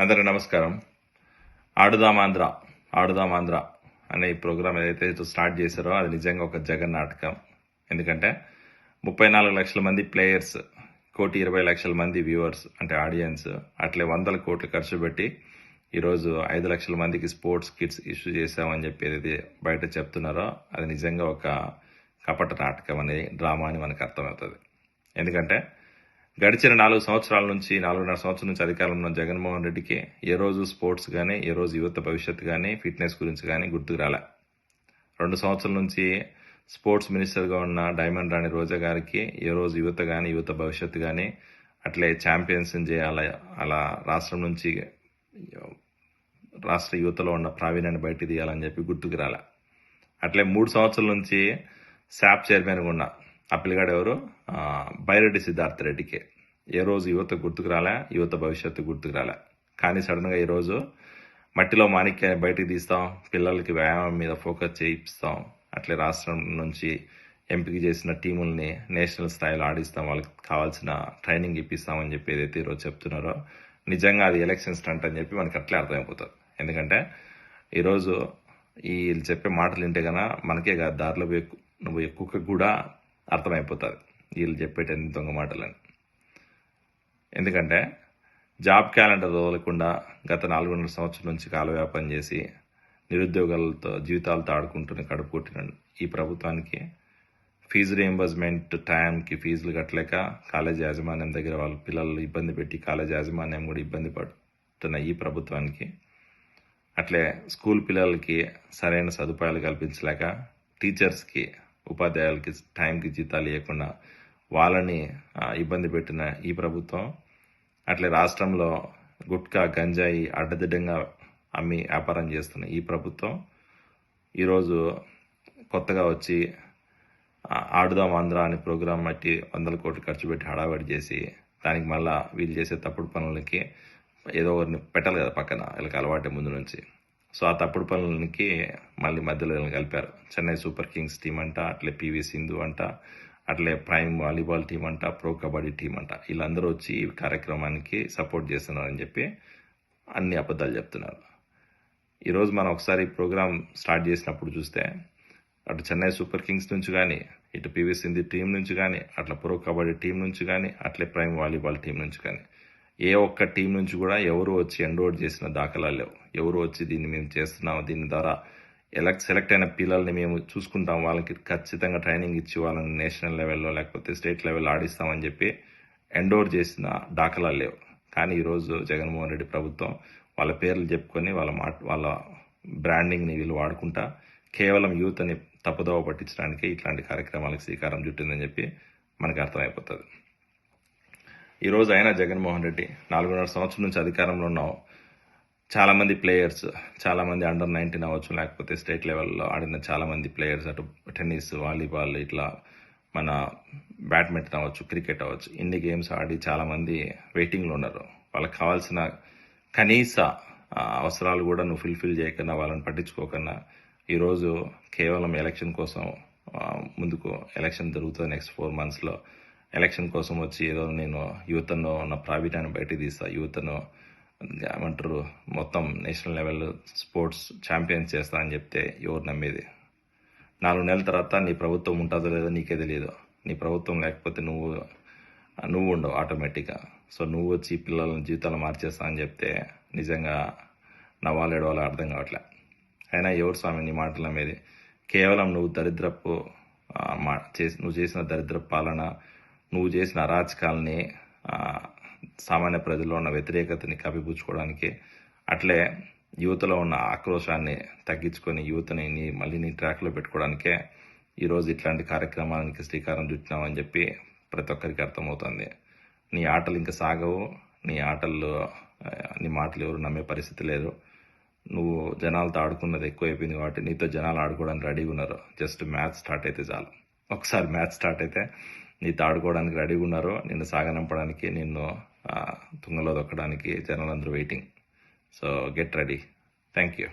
అందరికీ నమస్కారం. ఆడుదాం ఆంధ్ర ఆడుదాం ఆంధ్ర అనే ఈ ప్రోగ్రామ్ ఏదైతే స్టార్ట్ చేశారో అది నిజంగా ఒక జగన్ నాటకం. ఎందుకంటే ముప్పై నాలుగు లక్షల మంది ప్లేయర్స్ కోటి ఇరవై లక్షల మంది వ్యూవర్స్ అంటే ఆడియన్స్ అట్లే వందల కోట్లు ఖర్చు పెట్టి ఈరోజు ఐదు లక్షల మందికి స్పోర్ట్స్ కిట్స్ ఇష్యూ చేశామని చెప్పి ఏదైతే బయట చెప్తున్నారో అది నిజంగా ఒక కపట నాటకం అనేది డ్రామా అని మనకు అర్థమవుతుంది. ఎందుకంటే గడిచిన నాలుగు సంవత్సరాల నుంచి నాలుగున్నర సంవత్సరం నుంచి అధికారంలో ఉన్న జగన్మోహన్ రెడ్డికి ఏ రోజు స్పోర్ట్స్ కానీ ఏ రోజు యువత భవిష్యత్తు కానీ ఫిట్నెస్ గురించి కానీ గుర్తుకు రాలే. రెండు సంవత్సరాల నుంచి స్పోర్ట్స్ మినిస్టర్గా ఉన్న డైమండ్ రాణి రోజా గారికి ఏ రోజు యువత కానీ యువత భవిష్యత్తు కానీ అట్లే ఛాంపియన్స్ చేయాలి అలా రాష్ట్రం నుంచి రాష్ట్ర యువతలో ఉన్న ప్రావీణ్యాన్ని బయట తీయాలని చెప్పి గుర్తుకు రాలే. అట్లే మూడు సంవత్సరాల నుంచి శాప్ చైర్మన్గా ఉన్న ఆ పిల్లగాడు ఎవరు బైరెడ్డి సిద్ధార్థ రెడ్డికి. ఏ రోజు యువత గుర్తుకు రాలే యువత భవిష్యత్తు గుర్తుకు రాలే. కానీ సడన్గా ఈరోజు మట్టిలో మాణిక్యాన్ని బయటికి తీస్తాం పిల్లలకి వ్యాయామం మీద ఫోకస్ చేయిస్తాం. అట్లే రాష్ట్రం నుంచి ఎంపిక చేసిన టీముల్ని నేషనల్ స్థాయిలో ఆడిస్తాం వాళ్ళకి కావాల్సిన ట్రైనింగ్ ఇప్పిస్తామని చెప్పి ఏదైతే ఈరోజు చెప్తున్నారో నిజంగా అది ఎలక్షన్ స్టంట్ అని చెప్పి మనకి అట్లే అర్థమైపోతుంది. ఎందుకంటే ఈరోజు వీళ్ళు చెప్పే మాటలు వింటే కన్నా మనకే కాదు దారిలో పోయి నువ్వు కుక్కకు కూడా అర్థమైపోతుంది వీళ్ళు చెప్పేటన్ని దొంగ మాటలని. ఎందుకంటే జాబ్ క్యాలెండర్ వదలకుండా గత నాలుగున్నర సంవత్సరం నుంచి కాలవ్యాపం చేసి నిరుద్యోగాలతో జీవితాలతో ఆడుకుంటున్న కడుపు కొట్టిన ఈ ప్రభుత్వానికి ఫీజు రియంబర్స్మెంట్ టైంకి ఫీజులు కట్టలేక కాలేజ్ యాజమాన్యం దగ్గర వాళ్ళ పిల్లలు ఇబ్బంది పెట్టి కాలేజ్ యాజమాన్యం కూడా ఇబ్బంది పడుతున్న ఈ ప్రభుత్వానికి అట్లే స్కూల్ పిల్లలకి సరైన సదుపాయాలు కల్పించలేక టీచర్స్కి ఉపాధ్యాయులకి టైంకి జీతాలు ఇవ్వకుండా వాళ్ళని ఇబ్బంది పెట్టిన ఈ ప్రభుత్వం అట్లే రాష్ట్రంలో గుట్కా గంజాయి అడ్డదిడ్డంగా అమ్మి వ్యాపారం చేస్తున్న ఈ ప్రభుత్వం ఈరోజు కొత్తగా వచ్చి ఆడుదాం ఆంధ్ర అనే ప్రోగ్రాం బట్టి వందల కోట్లు ఖర్చు పెట్టి హడావిడి చేసి దానికి మళ్ళీ వీళ్ళు చేసే తప్పుడు పనులకి ఏదో ఒకరిని పెట్టాలి కదా పక్కన వీళ్ళకి అలవాటే ముందు నుంచి. సో ఆ తప్పుడు పనులకి మళ్ళీ మధ్యలో కలిపారు. చెన్నై సూపర్ కింగ్స్ టీం అంట అట్లే పివి సింధు అంట అట్లే ప్రైమ్ వాలీబాల్ టీం అంట ప్రో కబడ్డీ టీం అంట. వీళ్ళందరూ వచ్చి ఈ కార్యక్రమానికి సపోర్ట్ చేస్తున్నారని చెప్పి అన్ని అబద్ధాలు చెప్తున్నారు. ఈరోజు మనం ఒకసారి ప్రోగ్రామ్ స్టార్ట్ చేసినప్పుడు చూస్తే అటు చెన్నై సూపర్ కింగ్స్ నుంచి కానీ ఇటు పివి సింధు టీం నుంచి కానీ అట్లా ప్రో కబడ్డీ టీం నుంచి కానీ అట్లే ప్రైమ్ వాలీబాల్ టీం నుంచి కానీ ఏ ఒక్క టీం నుంచి కూడా ఎవరు వచ్చి ఎండోర్ చేసిన దాఖలాలు లేవు. ఎవరు వచ్చి దీన్ని మేము చేస్తున్నాం దీని ద్వారా ఎలక్ట్ సెలెక్ట్ అయిన పిల్లల్ని మేము చూసుకుంటాం. వాళ్ళకి ఖచ్చితంగా ట్రైనింగ్ ఇచ్చి వాళ్ళని నేషనల్ లెవెల్లో లేకపోతే స్టేట్ లెవెల్లో ఆడిస్తామని చెప్పి ఎండోర్ చేసిన దాఖలాలు లేవు. కానీ ఈరోజు జగన్మోహన్ రెడ్డి ప్రభుత్వం వాళ్ళ పేర్లు చెప్పుకొని వాళ్ళ మాట వాళ్ళ బ్రాండింగ్ని వీళ్ళు వాడుకుంటా కేవలం యూత్ని తప్పుదోవ పట్టించడానికి ఇట్లాంటి కార్యక్రమాలకు శ్రీకారం చుట్టిందని చెప్పి మనకు అర్థమైపోతుంది. ఈరోజు ఆయన జగన్మోహన్ రెడ్డి నాలుగున్నర సంవత్సరం నుంచి అధికారంలో ఉన్నావు. చాలామంది ప్లేయర్స్ చాలామంది అండర్ నైన్టీన్ అవ్వచ్చు లేకపోతే స్టేట్ లెవెల్లో ఆడిన చాలామంది ప్లేయర్స్ అటు టెన్నిస్ వాలీబాల్ ఇట్లా మన బ్యాడ్మింటన్ అవ్వచ్చు క్రికెట్ అవ్వచ్చు ఇన్ని గేమ్స్ ఆడి చాలామంది వెయిటింగ్లో ఉన్నారు. వాళ్ళకి కావాల్సిన కనీస అవసరాలు కూడా నువ్వు ఫుల్ఫిల్ చేయకుండా వాళ్ళని పట్టించుకోకుండా ఈరోజు కేవలం ఎలక్షన్ కోసం ముందుకు ఎలక్షన్ జరుగుతుంది నెక్స్ట్ ఫోర్ మంత్స్లో ఎలక్షన్ కోసం వచ్చి ఏదో నేను యువతను నా ప్రావీణ్యాన్ని బయట తీస్తా. యువతను ఏమంటారు మొత్తం నేషనల్ లెవెల్ స్పోర్ట్స్ ఛాంపియన్స్ చేస్తా అని చెప్తే ఎవరు నమ్మేది? నాలుగు నెలల తర్వాత నీ ప్రభుత్వం ఉంటుందో లేదో నీకే తెలియదు. నీ ప్రభుత్వం లేకపోతే నువ్వు నువ్వు ఉండవు ఆటోమేటిక్గా. సో నువ్వు వచ్చి పిల్లల జీవితాలు మార్చేస్తా అని చెప్తే నిజంగా నవ్వాలి ఏడవాలో అర్థం కావట్లే. అయినా ఎవరు స్వామి నీ మాటల మీద కేవలం నువ్వు దరిద్రపు మా చేసి నువ్వు చేసిన దరిద్ర పాలన నువ్వు చేసిన అరాచకాలని సామాన్య ప్రజల్లో ఉన్న వ్యతిరేకతని కప్పిపుచ్చుకోవడానికి అట్లే యువతలో ఉన్న ఆక్రోశాన్ని తగ్గించుకొని యువతని నీ మళ్ళీ నీ ట్రాక్లో పెట్టుకోవడానికే ఈరోజు ఇట్లాంటి కార్యక్రమానికి శ్రీకారం చుట్టినామని చెప్పి ప్రతి ఒక్కరికి అర్థమవుతుంది. నీ ఆటలు ఇంకా సాగవు. నీ ఆటల్లో నీ మాటలు ఎవరు నమ్మే పరిస్థితి లేదు. నువ్వు జనాలతో ఆడుకున్నది ఎక్కువైపోయింది కాబట్టి నీతో జనాలు ఆడుకోవడానికి రెడీగా ఉన్నారు. జస్ట్ మ్యాచ్ స్టార్ట్ అయితే చాలు. ఒకసారి మ్యాచ్ స్టార్ట్ అయితే నీతో ఆడుకోవడానికి రెడీగా ఉన్నారు నిన్ను సాగనంపడానికి నిన్ను తుంగలో దొక్కడానికి జనాలందరూ waiting so get ready thank you